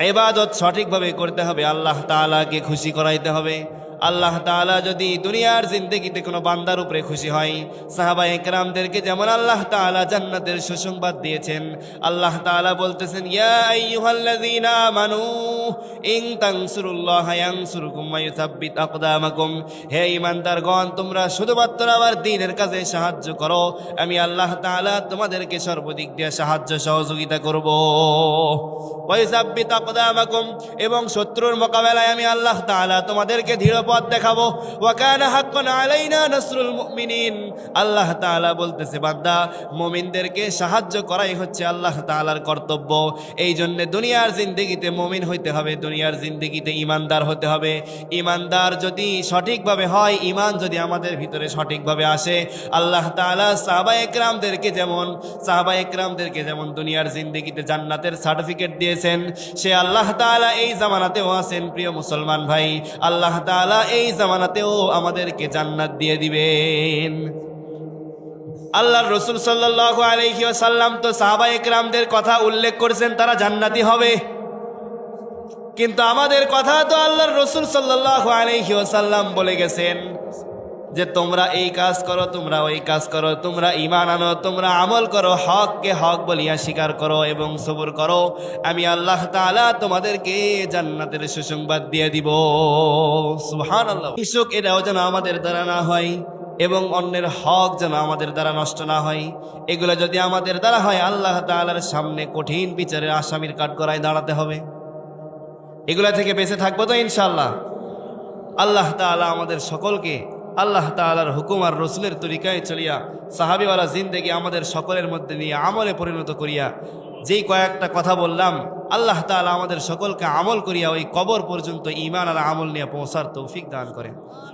এবাদত সঠিকভাবে করতে হবে আল্লাহ তালাকে খুশি করাইতে হবে। আল্লাহ তাআলা যদি দুনিয়ার জিন্দগিতে কোনো বান্দার উপরে খুশি হয় সাহাবা একরামদেরকে যেমন আল্লাহ তাআলা জান্নাতের সুসংবাদ দিয়েছেন, আল্লাহ তাআলা বলতেছেন হে ঈমানদারগণ, তোমরা শুধুমাত্র আমার দ্বীনের কাজে সাহায্য করো, আমি আল্লাহ তাআলা তোমাদেরকে সর্বদিক দিয়ে সাহায্য সহযোগিতা করব। এবং শত্রুর মোকাবেলায় আমি আল্লাহ তাআলা তোমাদেরকে দৃঢ় পথ দেখাবো। ওয়া কানা হাক্কান আলাইনা নাসরুল মুমিনিন। আল্লাহ তাআলা বলতেছে, বান্দা, মুমিনদেরকে সাহায্য করাই হচ্ছে আল্লাহ তাআলার কর্তব্য। এই জন্য দুনিয়ার জিন্দগিতে মুমিন হইতে হবে, দুনিয়ার জিন্দগিতে ইমানদার হতে হবে। ইমানদার যদি সঠিকভাবে হয় ইমান যদি আমাদের ভিতরে সঠিকভাবে আসে, আল্লাহ তাআলা সাহাবা একরামদেরকে যেমন সাহাবা একরামদেরকে যেমন দুনিয়ার জিন্দগিতে জান্নাতের সার্টিফিকেট দিয়েছেন, সে আল্লাহ তাআলা এই জামানাতেও আছেন, প্রিয় মুসলমান ভাই। আল্লাহ তাআলা এই জামানাতেও আমাদেরকে জান্নাত দিয়ে দিবেন। আল্লাহর রসুল সাল্লাহ আলহি সাল্লাম তো সাহাবা একরামদের কথা উল্লেখ করেছেন, তারা জান্নাতি হবে। কিন্তু আমাদের কথা তো আল্লাহর রসুল সাল্লাহ আলহি সাল্লাম বলে গেছেন। যে তোমরা এই কাজ করো তোমরা ওই কাজ করো, তোমরা ইমান আনো, তোমরা আমল করো, হককে হক বলিয়া স্বীকার করো এবং সবর করো, আমি আল্লাহ তাআলা তোমাদেরকে জান্নাতের সুসংবাদ দিয়ে দিব। সুহান আল্লাহ ইসুক, এটাও যেন আমাদের দ্বারা না হয় এবং অন্যের হক যেন আমাদের দ্বারা নষ্ট না হয়। এগুলো যদি আমাদের দ্বারা হয়, আল্লাহ তাআলার সামনে কঠিন বিচারের আসামির কাঠগড়ায় দাঁড়াতে হবে। এগুলা থেকে বেঁচে থাকব তো ইনশাল্লাহ আল্লাহ তাআলা আমাদের সকলকে আল্লাহ তালার হুকুম আর রসুলের তরিকায় চলিয়া সাহাবিওয়ালা জিন্দেগি আমাদের সকলের মধ্যে নিয়ে আমলে পরিণত করিয়া, যেই কয়েকটা কথা বললাম, আল্লাহ তালা আমাদের সকলকে আমল করিয়া ওই কবর পর্যন্ত ইমান আর আমল নিয়ে পৌঁছার তৌফিক দান করেন।